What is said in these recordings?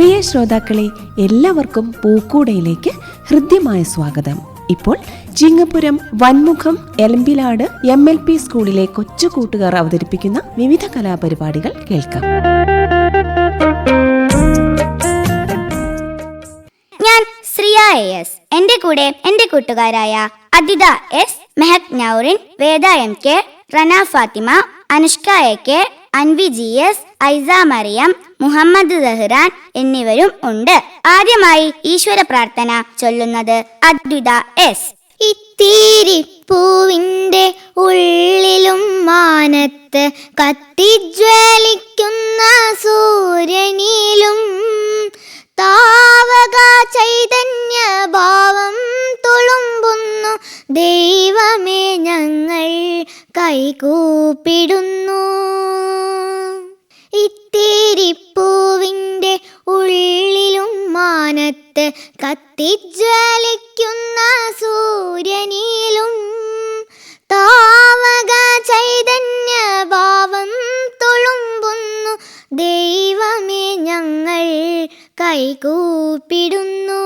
പ്രിയ ശ്രോതാക്കളെ എല്ലാവർക്കും പൂക്കൂടയിലേക്ക് ഹൃദ്യമായ സ്വാഗതം. ഇപ്പോൾ Chingapuram Vanmukham Elambilad M L P സ്കൂളിലെ കൊച്ചു കൂട്ടുകാർ അവതരിപ്പിക്കുന്ന വിവിധ കലാപരിപാടികൾ കേൾക്കാം. ഞാൻ ശ്രിയ എസ് എന്റെ കൂടെ എന്റെ കൂട്ടുകാരായ Aditha S Mehak Naurin Veda M K Rana Fathima Anushka A K Anvi G S Aisa Mariyam Muhammad Dahran എന്നിവരും ഉണ്ട്. ആദ്യമായി ഈശ്വര പ്രാർത്ഥന ചൊല്ലുന്നത് അദ്വിത എസ്. ഇത്തിരി പൂവിന്റെ ഉള്ളിലും മാനത്ത് കത്തിജ്വലിക്കുന്ന സൂര്യനിലും താവക ചൈതന്യ ഭാവം തുളുമ്പുന്നു. ദൈവമേ ഞങ്ങൾ കൈകൂപ്പിടുന്നു. ഇത്തിരിപ്പൂവിന്റെ ഉള്ളിലും മാനത്ത് കത്തിജ്വലിക്കുന്ന സൂര്യനിലും താവക ചൈതന്യ ഭാവം തുളുമ്പുന്നു. ദൈവമേ ഞങ്ങൾ കൈകൂപ്പിടുന്നു.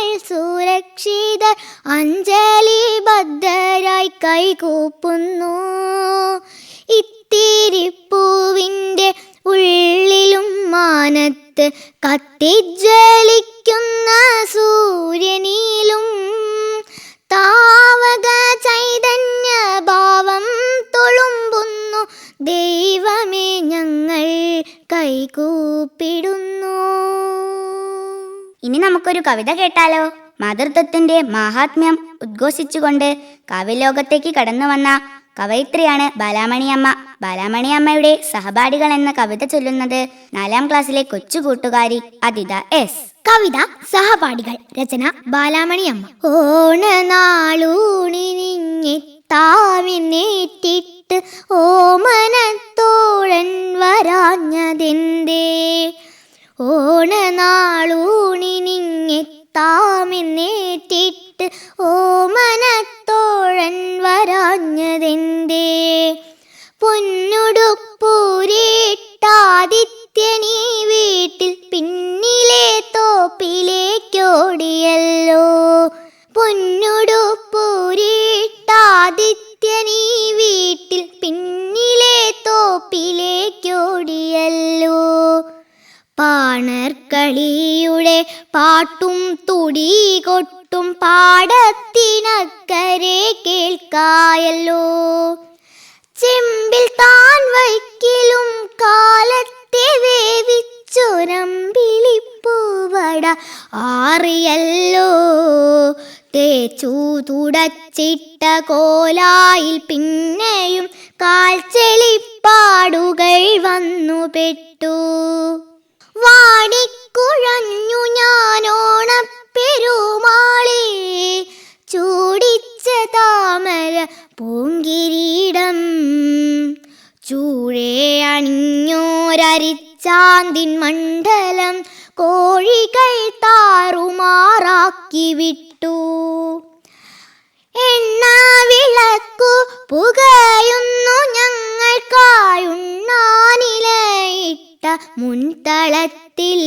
ഞങ്ങൾ സുരക്ഷിത അഞ്ജലി ബദ്ധരായി കൈകൂപ്പുന്നു. ഇത്തിരിപ്പൂവിന്റെ ഉള്ളിലും മാനത്ത് കത്തിജ്വലിക്കുന്ന സൂര്യനിലും താവക ചൈതന്യ ഭാവം തൊളുമ്പുന്നു. ദൈവമേ ഞങ്ങൾ കൈകൂപ്പിടുന്നു. ഇനി നമുക്കൊരു കവിത കേട്ടാലോ? മാതൃത്വത്തിന്റെ മാഹാത്മ്യം ഉദ്ഘോഷിച്ചുകൊണ്ട് കാവ്യലോകത്തേക്ക് കടന്നു വന്ന കവയിത്രിയാണ് ബാലാമണിയമ്മ. ബാലാമണിയമ്മയുടെ സഹപാഠികൾ എന്ന കവിത ചൊല്ലുന്നത് നാലാം ക്ലാസ്സിലെ കൊച്ചു കൂട്ടുകാരി അദിത എസ്. കവിത സഹപാഠികൾ രചന ബാലാമണിയമ്മ. ഓണനാളൂണിനിങ്ങിത്താവിനേറ്റിട്ട് ഓമനത്തോഴൻ വരാഞ്ഞതെന്തേ? ഓണനാളൂണിനിങ്ങിത്താമെന്നേറ്റിട്ട് കൊട്ടും പാടത്തിനക്കരെ കേൾക്കായല്ലോ. ചെമ്പിൽ താൻ വയ്ക്കിലും കാലത്തെ വേവിച്ചൊരമ്പിളിപ്പൂവട ആറിയല്ലോ. തേച്ചു തുടച്ചിട്ട കോലായിൽ പിന്നെയും കാൽച്ചെളിപ്പാടുകൾ വന്നു പെട്ടു. വാടിക്കുഴഞ്ഞു ഞാനോണപ്പെരുമാളെ ചൂടിച്ച താമര പൂങ്കിരീടം. ചൂഴേ അണിഞ്ഞോരരിച്ചാന്തിൻ മണ്ഡലം. കോഴികൾ താറുമാറാക്കി വിട്ടു. എണ്ണ വിളക്കു പുകയുന്നു ഞങ്ങൾക്കായുണ്ണാനിലയിട്ട. മുൻതളത്തിൽ.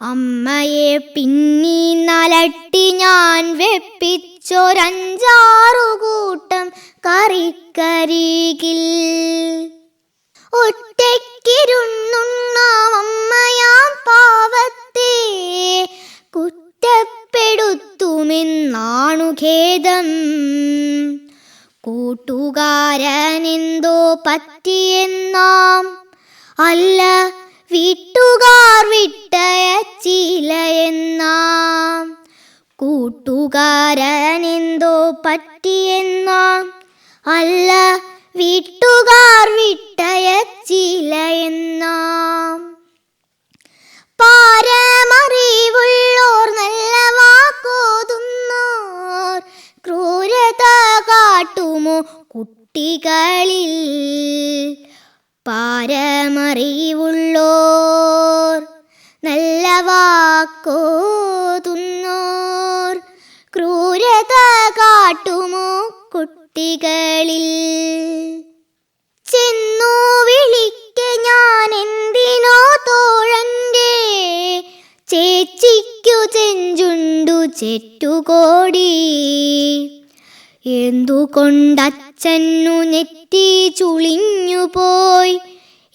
അമ്മയെ പിന്നീ നലട്ടി ഞാൻ വെപ്പിച്ചൊരഞ്ചാറു കൂട്ടം കറിക്കരികിൽ ഒറ്റയ്ക്കിരുന്നുണ്ണാമമ്മയാം പാവത്തെ. കുറ്റപ്പെടുത്തുമെന്നാണു ഖേദം. കൂട്ടുകാരനെന്തോ പറ്റിയെന്നാം അല്ല വീട്ടുകാർ വിട്ടയച്ചില്ല എന്നാം. കൂട്ടുകാരനെന്തോ പറ്റിയെന്നാം അല്ല വീട്ടുകാർ വിട്ടയച്ചില്ല എന്നാം. പാരമറിവുള്ളോർ നല്ല വാക്കോതുന്നോർ. ക്രൂരത കാട്ടുമോ കുട്ടികളിൽ. പാരമറിവുള്ളോർ നല്ല വാക്കോതുന്നോർ ക്രൂരത കാട്ടുമോ കുട്ടികളിൽ? ചെന്നു വിളിക്ക ഞാൻ എന്തിനോ തോഴന്റെ ചേച്ചിക്കു ചെഞ്ചുണ്ടു ചെറ്റുകോടി എന്തുകൊണ്ടച്ഛനു നെറ്റി ചുളിഞ്ഞു പോയി.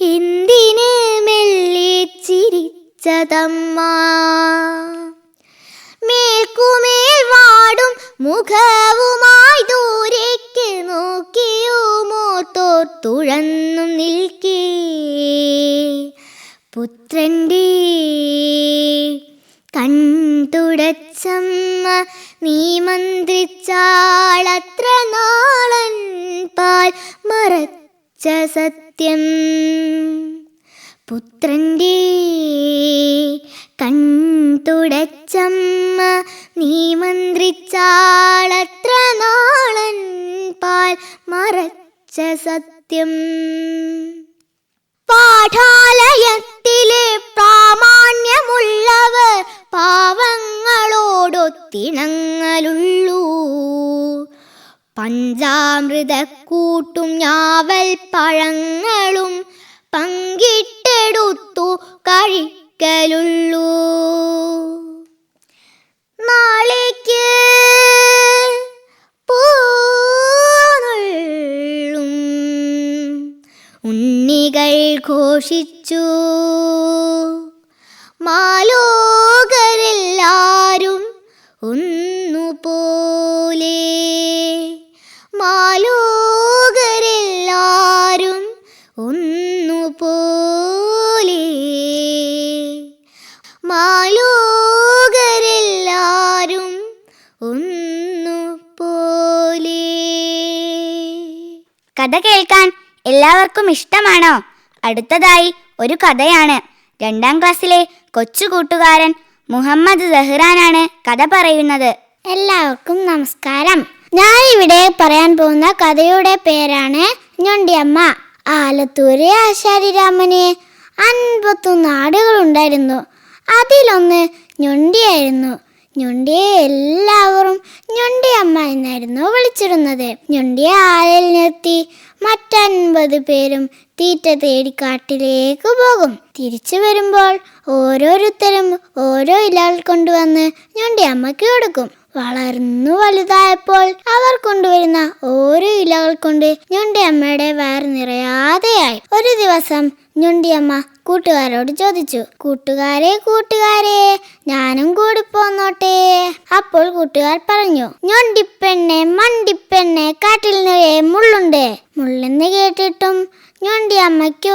എന്തിന് മെല്ലെ ചിരിച്ചതമ്മ? മേൽക്കുമേൽ വാടും മുഖവുമായി ദൂരേക്ക് നോക്കിയോ മോട്ടോർ തുഴന്നു നിൽക്കേ. പുത്രന്റെ കൺതുടച്ചമ്മ നീ മന്ത്രിച്ചാളത്ര നാളൻ പാൽ മറച്ച സത്യം. പുത്രന്റെ കൺതുടച്ചമ്മ നീ മന്ത്രിച്ചാളത്ര നാളൻ പാൽ മറച്ച സത്യം. പാഠാലയത്തിലെ പ്രാമാണ്യമുള്ളവർ പാവങ്ങളോടൊത്തിണങ്ങലുള്ളൂ പഞ്ചാമൃതക്കൂട്ടും ഞാവൽ പഴങ്ങളും പങ്കിട്ടെടുത്തു കഴിക്കലുള്ളൂ. നാളേക്ക് പോന്നുള്ളും. ഉണ്ണികൾ ഘോഷിച്ചു. മാലോകരെല്ലാരും ഒന്നുപോലെ മാലോകരെല്ലാരും ഒന്നുപോലെ മാലോകരെല്ലാരും ഒന്നുപോലെ. കഥ കേൾക്കാൻ എല്ലാവർക്കും ഇഷ്ടമാണോ? അടുത്തതായി ഒരു കഥയാണ്. രണ്ടാം ക്ലാസ്സിലെ കൊച്ചു കൂട്ടുകാരൻ മുഹമ്മദ് സഹ്റാനാണ് കഥ പറയുന്നത്. എല്ലാവർക്കും നമസ്കാരം. ഞാൻ ഇവിടെ പറയാൻ പോകുന്ന കഥയുടെ പേരാണ് ഞൊണ്ടിയമ്മ. ആലത്തൂരെ ആശാരിരാമന് അൻപത്തൊന്ന് ആടുകളുണ്ടായിരുന്നു അതിലൊന്ന് ഞൊണ്ടിയായിരുന്നു. ഞൊണ്ടിയെ എല്ലാവരും ഞൊണ്ടിയമ്മ എന്നായിരുന്നു വിളിച്ചിരുന്നത്. ഞൊണ്ടിയെ ആലിൽ നിർത്തി മറ്റൻപത് പേരും തീറ്റ തേടി കാട്ടിലേക്ക് പോകും. തിരിച്ചു വരുമ്പോൾ ഓരോരുത്തരും ഓരോ ഇലകൾ കൊണ്ടുവന്ന് ഞൊണ്ടിയമ്മയ്ക്ക് കൊടുക്കും. വളർന്നു വലുതായപ്പോൾ അവർ കൊണ്ടുവരുന്ന ഓരോ ഇലകൾ കൊണ്ട് ഞൊണ്ടിയമ്മയുടെ വയർ നിറയാതെയായി. ഒരു ദിവസം ഞൊണ്ടിയമ്മ കൂട്ടുകാരോട് ചോദിച്ചു കൂട്ടുകാരെ കൂട്ടുകാരെ ഞാനും കൂടി പോന്നോട്ടെ? അപ്പോൾ കൂട്ടുകാർ പറഞ്ഞു ഞൊണ്ടിപ്പെണ്ണെ മണ്ടിപ്പെണ്ണെ കാട്ടിൽ നിറയെ മുള്ളുണ്ട്. മുള്ളെന്ന് കേട്ടിട്ടും ഞൊണ്ടി അമ്മയ്ക്ക്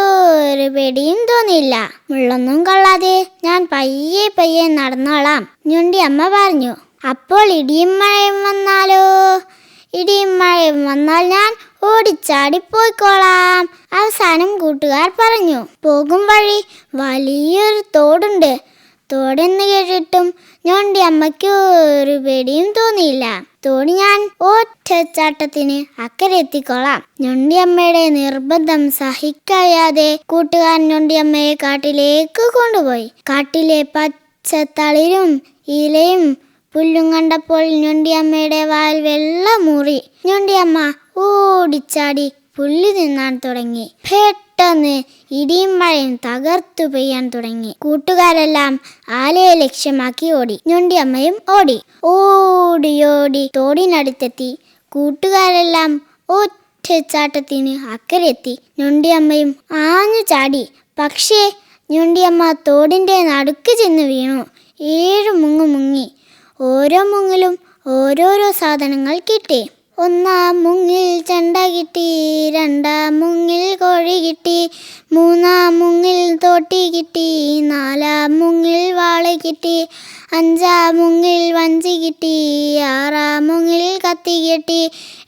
ഒരു പേടിയും തോന്നിയില്ല. മുള്ളൊന്നും കൊള്ളാതെ ഞാൻ പയ്യെ പയ്യെ നടന്നോളാം ഞൊണ്ടി അമ്മ പറഞ്ഞു. അപ്പോൾ ഇടിയും മഴയും വന്നാലോ? ഇടിയും മഴയും വന്നാൽ ഞാൻ ഓടിച്ചാടി പോയിക്കോളാം അവസാനം കൂട്ടുകാർ പറഞ്ഞു. പോകും വഴി വലിയൊരു തോടുണ്ട്. തോടെന്ന് കേട്ടിട്ടും ഞൊണ്ടി അമ്മയ്ക്ക് ഒരു പേടിയും തോന്നിയില്ല. തോണി ഞാൻ ഒറ്റച്ചാട്ടത്തിന് അക്കരെ എത്തിക്കോളാം. ഞൊണ്ടിയമ്മയുടെ നിർബന്ധം സഹിക്കയാതെ കൂട്ടുകാരൻ ഞൊണ്ടിയമ്മയെ കാട്ടിലേക്ക് കൊണ്ടുപോയി. കാട്ടിലെ പച്ചത്തളിരും ഇലയും പുല്ലും കണ്ടപ്പോൾ ഞൊണ്ടിയമ്മയുടെ വാൽ വെള്ളമൂറി ഞൊണ്ടിയമ്മ ഓടിച്ചാടി പുല്ല് തിന്നാൻ തുടങ്ങി. പെട്ടെന്ന് ഇടിയും മഴയും തകർത്തു പെയ്യാൻ തുടങ്ങി. കൂട്ടുകാരെല്ലാം ആലയെ ലക്ഷ്യമാക്കി ഓടി. ഞൊണ്ടിയമ്മയും ഓടി. ഓടിയോടി തോടിനടുത്തെത്തി. കൂട്ടുകാരെല്ലാം ഒറ്റച്ചാട്ടത്തിന് അക്കരെത്തി. ഞൊണ്ടിയമ്മയും ആഞ്ഞു ചാടി. പക്ഷേ ഞൊണ്ടിയമ്മ തോടിന്റെ നടുക്ക് ചെന്ന് വീണു. ഏഴ് മുങ്ങു മുങ്ങി. ഓരോ മുങ്ങിലും ഓരോരോ സാധനങ്ങൾ കിട്ടി. ഒന്നാം മുങ്ങിൽ ചണ്ട കിട്ടി രണ്ടാം മുങ്ങിൽ കോഴി കിട്ടി മൂന്നാം മുങ്ങിൽ തോട്ടി കിട്ടി നാലാം മുങ്ങിൽ വാള കിട്ടി അഞ്ചാം മുങ്ങിൽ വഞ്ചി കിട്ടി ആറാം മുങ്ങിൽ കത്തി കിട്ടി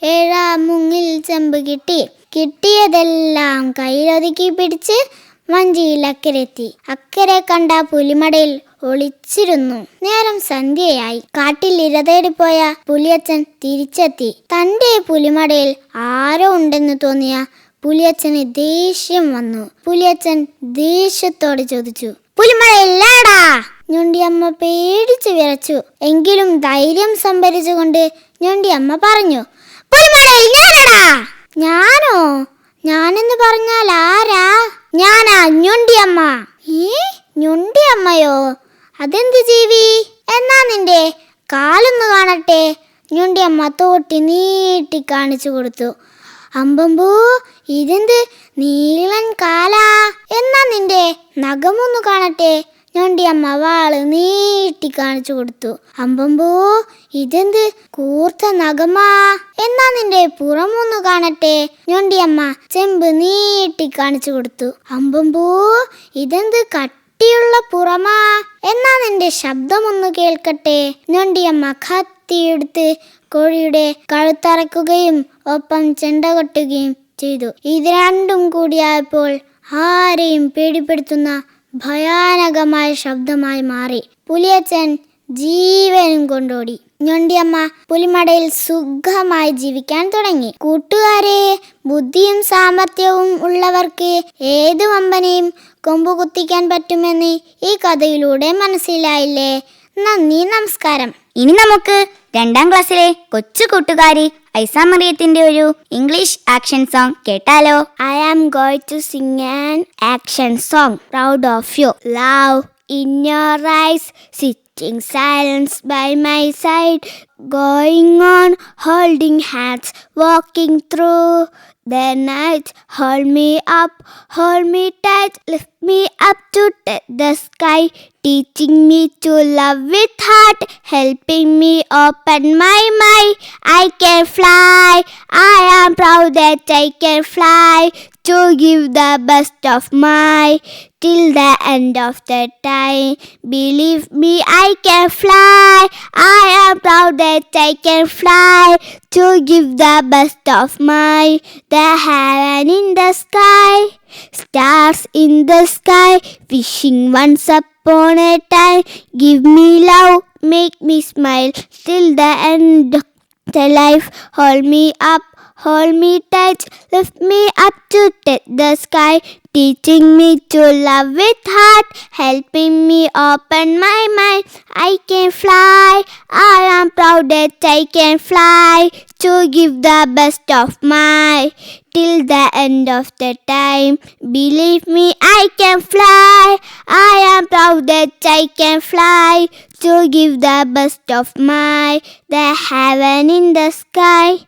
ഏഴാം മുങ്ങിൽ ചെമ്പ് കിട്ടി. കിട്ടിയതെല്ലാം കയ്യിലൊതുക്കി പിടിച്ച് വഞ്ചിയിൽ അക്കരെത്തി അക്കരെ കണ്ട പുലിമടയിൽ ഒളിച്ചിരുന്നു. നേരം സന്ധ്യയായി. കാട്ടിൽ ഇരതേടി പോയ പുലിയച്ചൻ തിരിച്ചെത്തി. തന്റെ പുലിമടയിൽ ആരോ ഉണ്ടെന്ന് തോന്നിയ പുലിയച്ചന് ദേഷ്യം വന്നു. പുലിയച്ചൻ ദേഷ്യത്തോടെ ചോദിച്ചു പുലിമടയില്ലാടാ ഞൊണ്ടിയമ്മ പേടിച്ചു വിറച്ചു. എങ്കിലും ധൈര്യം സംഭരിച്ചുകൊണ്ട് ഞൊണ്ടിയമ്മ പറഞ്ഞു പുലിമടയിൽ ഞാനടാ ഞാനോ? ഞാനെന്ന് പറഞ്ഞാൽ ആരാ? ഞാനാ ഞൊണ്ടിയമ്മ. ഈ ഞൊണ്ടിയമ്മയോ? അതെന്ത് ജീവി? എന്നാ നിന്റെ? കാലൊന്ന് കാണട്ടെ. ഞൊണ്ടിയമ്മ തോട്ടി നീട്ടി കാണിച്ചു കൊടുത്തു. അമ്പമ്പൂ ഇതെന്ത് നീളൻ കാലാ? എന്നാ നിന്റെ? നഖമൊന്നു കാണട്ടെ. ഞൊണ്ടിയമ്മ വാൾ നീട്ടി കാണിച്ചു കൊടുത്തു. അമ്പമ്പൂ ഇതെന്ത് കൂർത്ത നഖമാ? എന്നാ നിന്റെ പുറമൊന്ന് കാണട്ടെ. ഞൊണ്ടിയമ്മ ചെമ്പ് നീട്ടി കാണിച്ചു കൊടുത്തു. അമ്പമ്പൂ ഇതെന്ത് കട്ടിയുള്ള പുറമാ? എന്നാ നിന്റെ ശബ്ദമൊന്ന് കേൾക്കട്ടെ. ഞൊണ്ടിയമ്മ കത്തിയെടുത്ത് കോഴിയുടെ കഴുത്തറക്കുകയും ഒപ്പം ചെണ്ട കൊട്ടുകയും ചെയ്തു. ഇത് രണ്ടും കൂടിയായപ്പോൾ ആരെയും പേടിപ്പെടുത്തുന്ന ഭയാനകമായ ശബ്ദമായി മാറി. പുലിയച്ചൻ ജീവനും കൊണ്ടോടി. ഞൊണ്ടിയമ്മ പുലിമടയിൽ സുഖമായി ജീവിക്കാൻ തുടങ്ങി. കൂട്ടുകാരെ ബുദ്ധിയും സാമർത്ഥ്യവും ഉള്ളവർക്ക് ഏത് വമ്പനെയും കൊമ്പു കുത്തിക്കാൻ പറ്റുമെന്ന് ഈ കഥയിലൂടെ മനസ്സിലായില്ലേ? നന്ദി നമസ്കാരം. ഇനി നമുക്ക് രണ്ടാം ക്ലാസ്സിലെ കൊച്ചു കൂട്ടുകാരി ഐസാമറിയത്തിന്റെ ഒരു ഇംഗ്ലീഷ് ആക്ഷൻ സോങ് കേട്ടാലോ? I am going to sing an action song proud of you love in your eyes sitting silence by my side going on holding hands walking through the night. Hold me up, hold me tight, lift me up to the sky, teaching me to love with heart, helping me open my mind. I can fly, I am proud that I can fly to give the best of my till the end of the time. Believe me, I can fly. I am proud that I can fly to give the best of my the heaven in the sky. Stars in the sky, wishing once upon a time. Give me love, make me smile till the end of the life. Hold me up, hold me tight, lift me up to the sky, teaching me to love with heart, helping me open my mind. I can fly, I am proud that I can fly to give the best of my till the end of the time. Believe me, I can fly. I am proud that I can fly to give the best of my the heaven in the sky.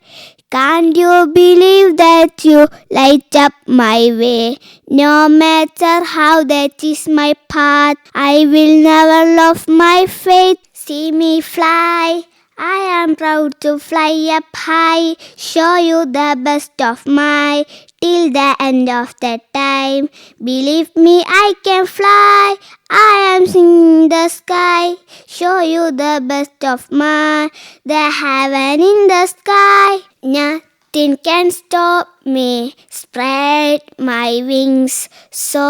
Can't you believe that you light up my way? No matter how that is my path, I will never love my faith. See me fly. I am proud to fly up high, show you the best of my till the end of the time. Believe me, I can fly. I am singing the sky, show you the best of my the heaven in the sky. Nothing can stop me. Spread my wings so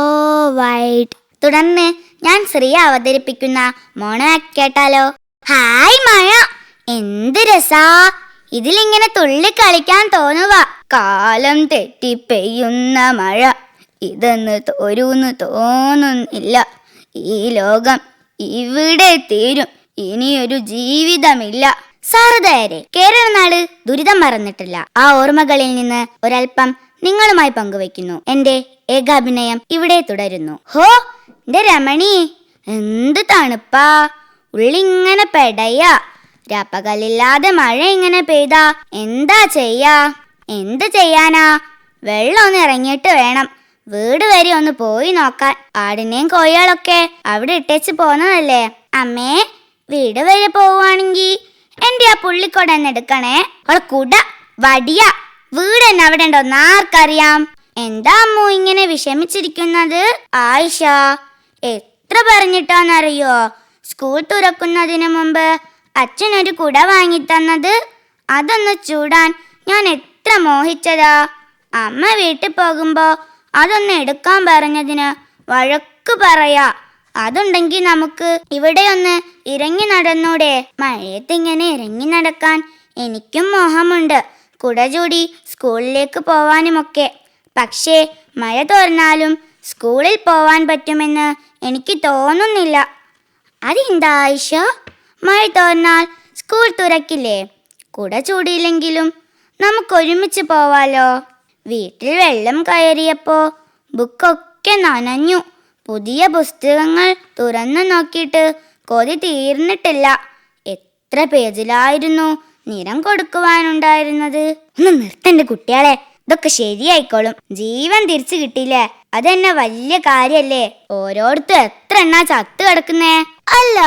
wide. തുടർന്ന് ഞാൻ ശ്രീ അവതരിപ്പിക്കുന്ന മോണ കേട്ടാലോ hi മഴ എന്ത് രസാ ഇതിലിങ്ങനെ തുള്ളി കളിക്കാൻ തോന്നുക. കാലം തെറ്റി പെയ്യുന്ന മഴ. ഇതെന്ന് തോരൂന്ന് തോന്നുന്നില്ല. ഈ ലോകം ഇവിടെ തീരും. ഇനിയൊരു ജീവിതമില്ല. സാറുദയരെ കേരളനാട് ദുരിതം മറന്നിട്ടില്ല. ആ ഓർമ്മകളിൽ നിന്ന് ഒരൽപ്പം നിങ്ങളുമായി പങ്കുവെക്കുന്നു എന്റെ ഏകാഭിനയം ഇവിടെ തുടരുന്നു. ഹോ എന്റെ രമണി എന്ത് തണുപ്പാ. ഉള്ളിങ്ങനെ പെടയാ. രാപ്പകലില്ലാതെ മഴ ഇങ്ങനെ പെയ്താ എന്താ ചെയ്യാ? എന്ത് ചെയ്യാനാ? വെള്ളം ഒന്ന് ഇറങ്ങിയിട്ട് വേണം. വീട് വരെ ഒന്ന് പോയി നോക്കാൻ. ആടിനെയും കോഴികളൊക്കെ അവിടെ ഇട്ടേച്ച് പോന്നതല്ലേ? അമ്മേ വീട് വരെ പോവുകയാണെങ്കി എന്റെ ആ പുള്ളിക്കൊട എന്നെ എടുക്കണേ. അവളെ കുട വടിയ വീട് തന്നെ അവിടെ ഉണ്ടോ ആർക്കറിയാം? എന്താ അമ്മു ഇങ്ങനെ വിഷമിച്ചിരിക്കുന്നത്? ആയിഷ എത്ര പറഞ്ഞിട്ടാന്നറിയോ? സ്കൂൾ തുറക്കുന്നതിന് മുമ്പ് അച്ഛനൊരു കുട വാങ്ങിത്തന്നത്. അതൊന്ന് ചൂടാൻ ഞാൻ എത്ര മോഹിച്ചതാ. അമ്മ വീട്ടിൽ പോകുമ്പോ അതൊന്ന് എടുക്കാൻ പറഞ്ഞതിന് വഴക്ക് പറയാ. അതുണ്ടെങ്കിൽ നമുക്ക് ഇവിടെ ഒന്ന് ഇറങ്ങി നടന്നൂടെ. മഴയത്ത് ഇങ്ങനെ ഇറങ്ങി നടക്കാൻ എനിക്കും മോഹമുണ്ട്. കുട ചൂടി സ്കൂളിലേക്ക് പോവാനുമൊക്കെ. പക്ഷേ മഴ തോർന്നാലും സ്കൂളിൽ പോവാൻ പറ്റുമെന്ന് എനിക്ക് തോന്നുന്നില്ല. അതെന്താ ആയിഷ? മഴ തോന്നാൽ സ്കൂൾ തുറക്കില്ലേ? കുട ചൂടിയില്ലെങ്കിലും നമുക്ക് ഒരുമിച്ച് പോവാലോ? വീട്ടിൽ വെള്ളം കയറിയപ്പോ ബുക്കൊക്കെ നനഞ്ഞു. പുതിയ പുസ്തകങ്ങൾ തുറന്നു നോക്കിയിട്ട് കൊതി തീർന്നിട്ടില്ല. എത്ര പേജിലായിരുന്നു നിറം കൊടുക്കുവാനുണ്ടായിരുന്നത്? ഒന്ന് നിർത്തണ്ട കുട്ടികളെ ഇതൊക്കെ ശരിയായിക്കോളും. ജീവൻ തിരിച്ചു കിട്ടിയില്ലേ? അതെന്നെ വലിയ കാര്യല്ലേ? ഓരോരുത്തർ എത്ര എണ്ണ ചത്തു കിടക്കുന്നേ? അല്ല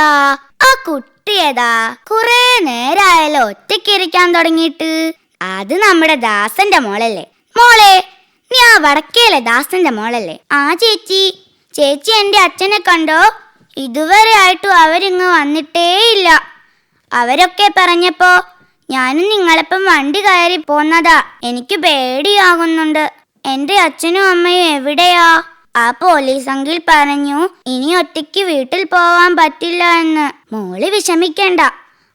ആ കുട്ടി ഏതാ? കുറെ നേരായാലോ ഒറ്റയ്ക്ക് ഇരിക്കാൻ തുടങ്ങിയിട്ട്. അത് നമ്മുടെ ദാസന്റെ മോളല്ലേ? മോളെ നീ ആ വടക്കേലെ ദാസന്റെ മോളല്ലേ? ആ ചേച്ചി ചേച്ചി എന്റെ അച്ഛനെ കണ്ടോ? ഇതുവരെ ആയിട്ടും അവരിങ്ങ് വന്നിട്ടേയില്ല. അവരൊക്കെ പറഞ്ഞപ്പോ ഞാനും നിങ്ങളെപ്പം വണ്ടി കയറി പോന്നതാ. എനിക്ക് പേടിയാകുന്നുണ്ട്. എന്റെ അച്ഛനും അമ്മയും എവിടെയാ? ആ പോലീസ് അങ്കിൾ പറഞ്ഞു ഇനി ഒറ്റയ്ക്ക് വീട്ടിൽ പോവാൻ പറ്റില്ല എന്ന്. മോൾ വിഷമിക്കണ്ട.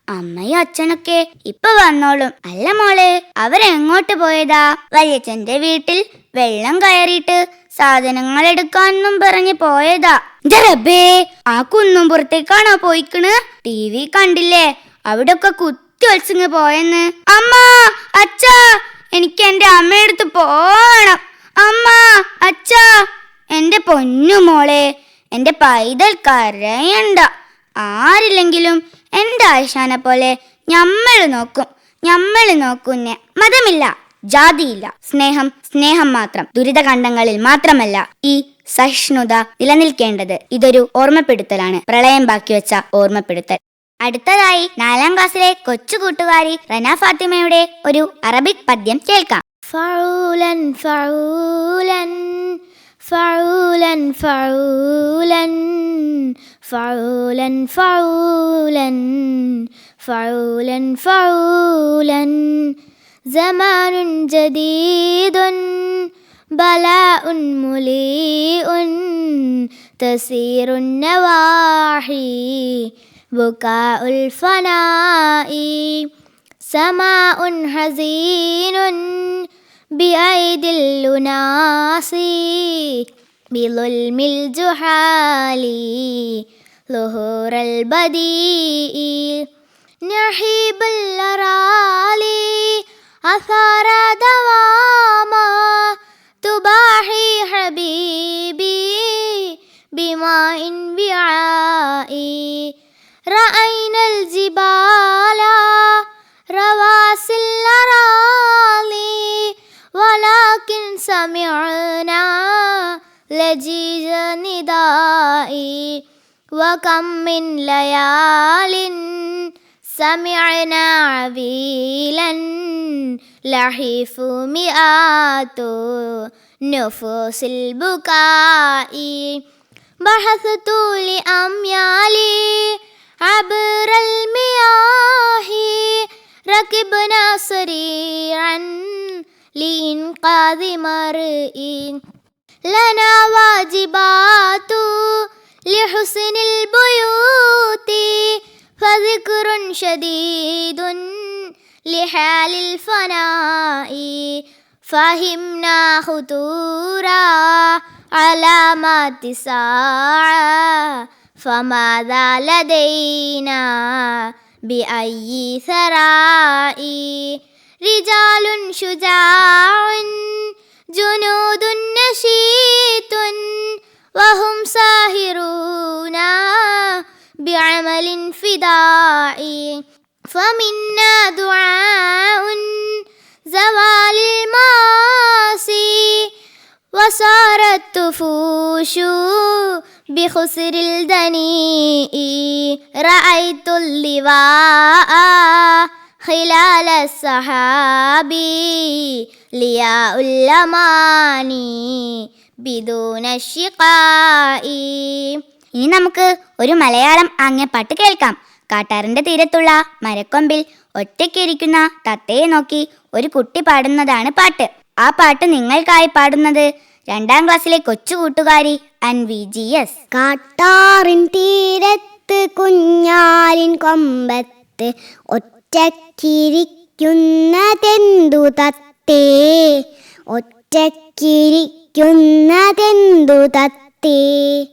അമ്മയും അച്ഛനൊക്കെ ഇപ്പൊ വന്നോളും. അല്ല മോളെ അവരെങ്ങോട്ട് പോയതാ? വലിയച്ഛന്റെ വീട്ടിൽ വെള്ളം കയറിയിട്ട് സാധനങ്ങൾ എടുക്കാന്നും പറഞ്ഞ് പോയതാ. ജറബേ ആ കുന്നും പുറത്തേക്കാണോ പോയിക്കണ്? ടി വി കണ്ടില്ലേ? അവിടെ ഒക്കെ കുത്തി ഒളിച്ചിങ് പോയെന്ന്. അമ്മ അച്ഛാ എനിക്ക് എന്റെ അമ്മയടുത്ത് പോവണം അമ്മ അച്ഛാ. എന്റെ പൊന്നു മോളെ പൈതൽ കരയണ്ട ആരില്ലെങ്കിലും എന്റെ ആയിഷാനെ പോലെ ഞമ്മൾ നോക്കും ഞമ്മൾ നോക്കുന്നെ. മതമില്ല ജാതിയില്ല. സ്നേഹം സ്നേഹം മാത്രം. ദുരിതകണ്ഠങ്ങളിൽ മാത്രമല്ല ഈ സഹിഷ്ണുത നിലനിൽക്കേണ്ടത്. ഇതൊരു ഓർമ്മപ്പെടുത്തലാണ്. പ്രളയം ബാക്കി വെച്ച ഓർമ്മപ്പെടുത്തൽ. അടുത്തതായി നാലാം ക്ലാസ്സിലെ കൊച്ചു കൂട്ടുകാരി റന ഫാത്തിമയുടെ ഒരു അറബിക് പദ്യം കേൾക്കാം. ഫൗലൻ ഫൗലൻ. فعولا فعولا فعولا فعولا فعولا فعولا. زمان جديد بلاء مليء تسير النواحي بكاء الفناء. سماء حزين بأيدي الأناس بظلم الجحال ظهور البديء نحيب الأرالي أثار دواما تباحي حبيبي بماء وعائي رأينا الجبال رواسي الأراضي ولكن سمعنا لجيج ندائي. وكم من ليال سمعنا عبيلا لحيف مئات نفوس البكاء. بحثت لأميالي عبر المياه ركبنا سريعا لإنقاذ مرئي لنا واجبات لحسن البيوت. فذكر شديد لحال الفناء. فهمنا خطورا علامات الساعة فماذا لدينا بأي ثراء؟ رجال شجاع جنود نشيط وهم ساهرون بعمل فدائي فمنا دعاء زوال المعاصي وصارت تفوش بخسر الدنيء. رأيت اللواء خلال السحاب لياء الأماني بدون الشقاء ഇനി നമുക്ക് ഒരു മലയാളം ആംഗ്യപ്പാട്ട് കേൾക്കാം കാട്ടാറിന്റെ തീരത്തുള്ള മരക്കൊമ്പിൽ ഒറ്റയ്ക്കിരിക്കുന്ന തത്തയെ നോക്കി ഒരു കുട്ടി പാടുന്നതാണ് പാട്ട് ആ പാട്ട് നിങ്ങൾക്കായി പാടുന്നത് രണ്ടാം ക്ലാസ്സിലെ കൊച്ചു കൂട്ടുകാരി അൻവി ജി എസ് കാട്ടാറിൻ തീരത്ത് കുഞ്ഞാലിൻ കൊമ്പത്ത് ഒറ്റക്കിരിക്കുന്നതെന്തു തത്തേ? ഒറ്റക്കിരിക്കുന്നതെന്തു തത്തേ?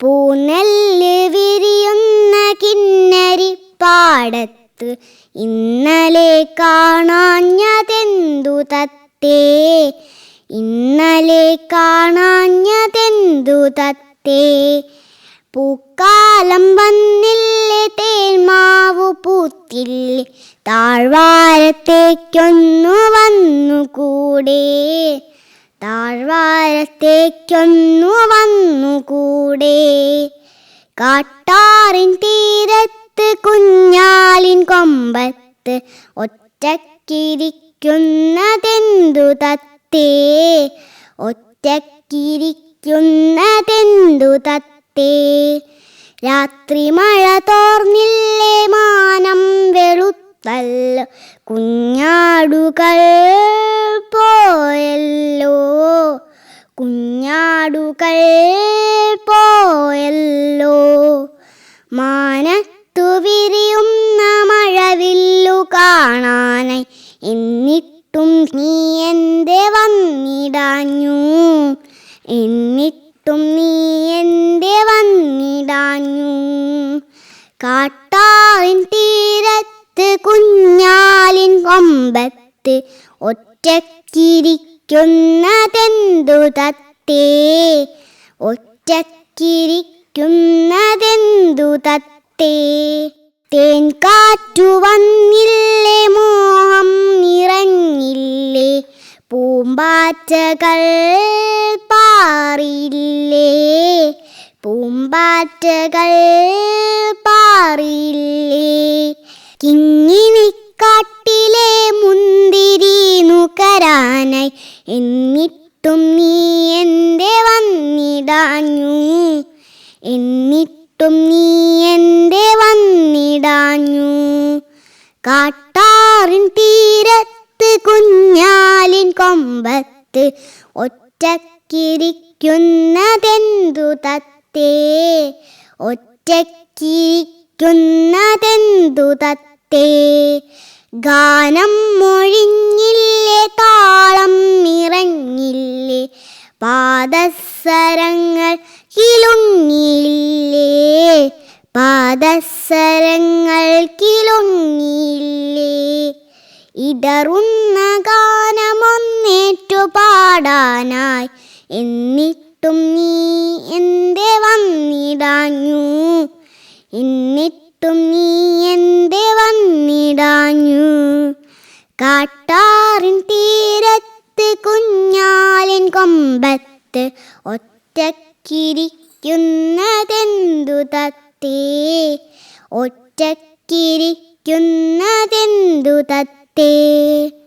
പൂനെല്ല് വിരിയുന്ന കിന്നരി പാടത്ത് ഇന്നലെ കാണാഞ്ഞതെന്തു തത്തേ? ഇന്നലെ കാണാഞ്ഞതെന്തു തത്തേ? പൂക്കാലം വന്നില്ലേ തേന്മാവു പൂത്തില്ലേ താഴ്വാരത്തേക്കൊന്നു വന്നുകൂടെ താഴ്വാരത്തേക്കൊന്നു വന്നുകൂടെ കാട്ടാറിൻ തീരത്ത് കുഞ്ഞാലിൻ കൊമ്പത്ത് ഒറ്റക്കിരിക്കുന്നതെന്തു തത്തേ? ഒറ്റക്കിരിക്കുന്നതെന്തു തത്തേ? രാത്രി മഴ തോർന്നില്ലേ മാനം വെളുത്തല്ലോ കുഞ്ഞാടുകൾ പോയല്ലോ. കുഞ്ഞാടുകൾ പോയല്ലോ. മാനത്തു വിരിയുന്ന മഴവില്ലു കാണാനായി എന്നിട്ടും നീ എന്തേ വന്നിടാഞ്ഞു? എന്നിട്ടും നീ എന്റെ വന്നിടാഞ്ഞു. കാട്ടാറിൻ തീരത്ത് കുഞ്ഞാലിൻ കൊമ്പത്ത് ഒറ്റക്കിരിക്കുന്നതെന്തു തത്തേ? ഒറ്റക്കിരിക്കുന്നതെന്തു തത്തേ? തേൻ കാറ്റു വന്നില്ലേ മോഹം നിറഞ്ഞില്ലേ? പൂമ്പാറ്റകൾ പാറില്ലേ പൂമ്പാറ്റകൾ പാറില്ലേ കിങ്ങിനിക്കാട്ടിലെ മുന്തിരി നുകരാനായി എന്നിട്ടും നീ എന്റെ വന്നിടാഞ്ഞു? എന്നിട്ടും നീ എന്റെ വന്നിടാഞ്ഞു? കാട്ടാറിൻ തീരത്ത് കുഞ്ഞാലിൻ കൊമ്പത്ത് ഒറ്റക്കിരിക്കുന്നതെന്തു തത്തേ? ഒറ്റക്കിരിക്കുന്നതെന്തു തത്തേ? ഗാനം മൊഴിഞ്ഞില്ലേ താളം നിറഞ്ഞില്ലേ പാദസരങ്ങൾ കിലുങ്ങില്ലേ പാദസരങ്ങൾ കിലുങ്ങിയില്ലേ? ഇടറുന്ന ഗാനമൊന്നേറ്റു പാടാനായി. എന്നിട്ടും നീ എന്തെ വന്നിടാഞ്ഞു? എന്നിട്ടും നീ എന്തെ വന്നിടാഞ്ഞു? കാട്ടാറിൻ തീരത്ത് കുഞ്ഞാലിൻ കൊമ്പത്ത് ഒറ്റക്കിരിക്കുന്നതെന്തു തത്തേ? ഒറ്റക്കിരിക്കുന്നതെന്തു തത്തേ?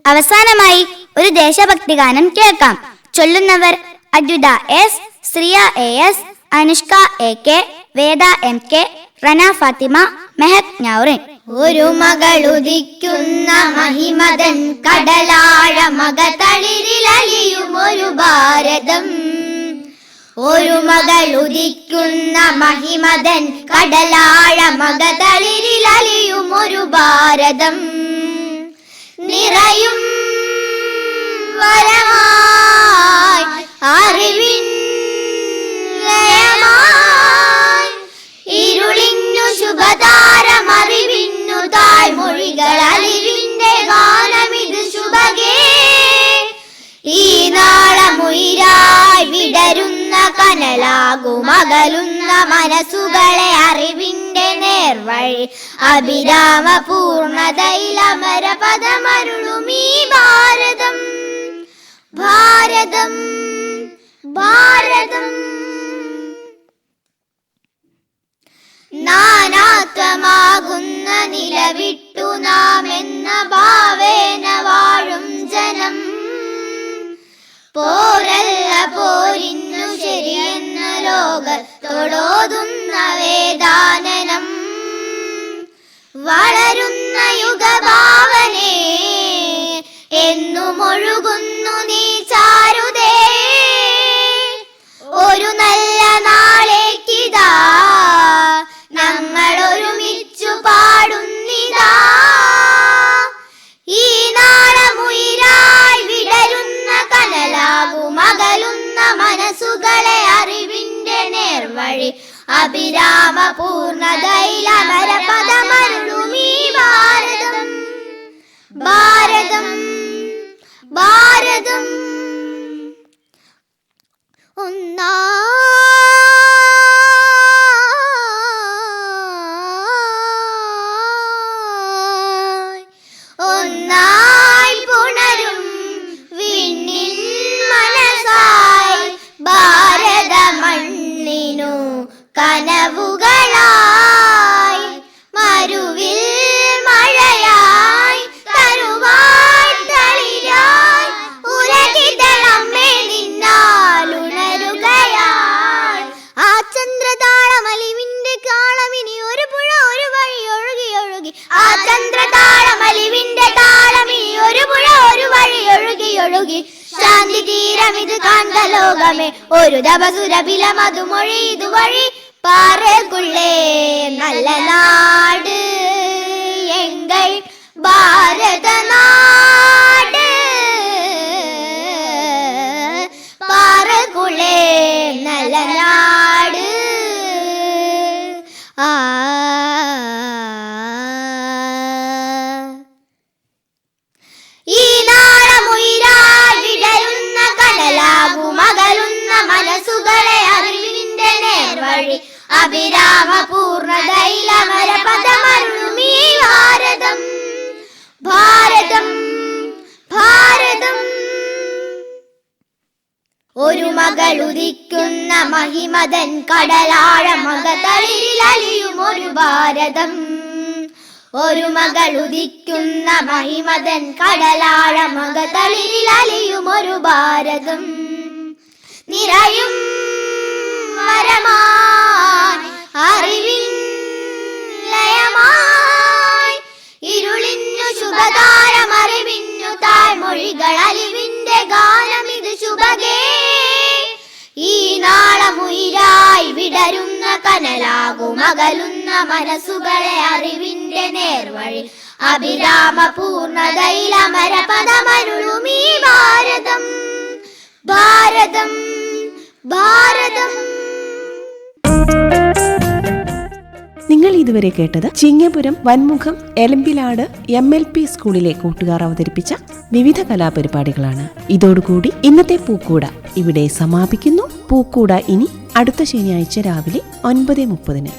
അവസാനമായി ഒരു ദേശഭക്തി ഗാനം കേൾക്കാം. ചൊല്ലുന്നവർ Ajuda S Shriya A S Anushka A K Veda M K Rana Fathima Mehak Naurin. ഒരു മകളുദിക്കുന്ന മഹിമതൻ കടലാഴ മകതളിരിലലിയും ഒരു ഭാരതം. ഒരു മകളുദിക്കുന്ന മഹിമതൻ കടലാഴ മകതളിരിലലിയും ഒരു ഒരു ഭാരതം. നിറയും വരമായി അറിവിൻ ലയമായി. ഇരുളിന്നു ശുഭതാരമറിവിന്നു തായ്മൊഴികൾ അറിവിന്റെ ഗാനമിത് ശുഭകേ. ഈ നാളമുയിരായി വിടരുന്ന കനലാകുമകലുന്ന മനസ്സുകളെ അറിവിന്റെ നേർവഴി അഭിരാമ പൂർണതയിലമര ഈ ഭാരതം. ഭാരതം. ഭാരതം. നാനാത്വമാകുന്ന നിലവിട്ടു നാം എന്ന ഭാവേന വാഴും ജനം. പോരല്ല പോരിന്നു ശരിയെന്ന ലോകത്തോടോതുന്ന വേദാനനം. വളരുന്ന യുഗഭാവനേ. എന്നും ഒഴുകുന്നു അഭിരാമ പൂർണതയിലമര ഭാരതം. ഭാരതം. ഒന്നായി തപസുരബില മധുമൊഴി ഇതുവഴി നേർവഴി അഭിരാമ പൂർണതയിലമര ദൈലമര ഭാരതം. ഭാരതം ഭാരതം. ഒരു മകൾ ഉദിക്കുന്ന മഹിമതൻ കടലാഴ മകതളിരിലലിയും ഒരു ഭാരതം. ഒരു മകൾ ഉദിക്കുന്ന മഹിമതൻ കടലാഴ മകതളിരിലലിയും ഒരു ഭാരതം. നിറയും വരമായി അറിവിൻ ലയമായി ഗാനമിത് ശുഭഗേ ഈ വിടരുന്ന കനലാകും മനസ്സുകളെ അറിവിന്റെ നേർവഴി അഭിരാമ പൂർണതയിലമര പദമരുളുമീ ഭാരതം ഭാരതം ഭാരതം. നിങ്ങൾ ഇതുവരെ കേട്ടത് Chingapuram Vanmukham Elambilad M L P സ്കൂളിലെ കൂട്ടുകാർ അവതരിപ്പിച്ച വിവിധ കലാപരിപാടികളാണ്. ഇതോടുകൂടി ഇന്നത്തെ പൂക്കൂട ഇവിടെ സമാപിക്കുന്നു. പൂക്കൂട ഇനി അടുത്ത ശനിയാഴ്ച രാവിലെ ഒൻപത് മുപ്പതിന്.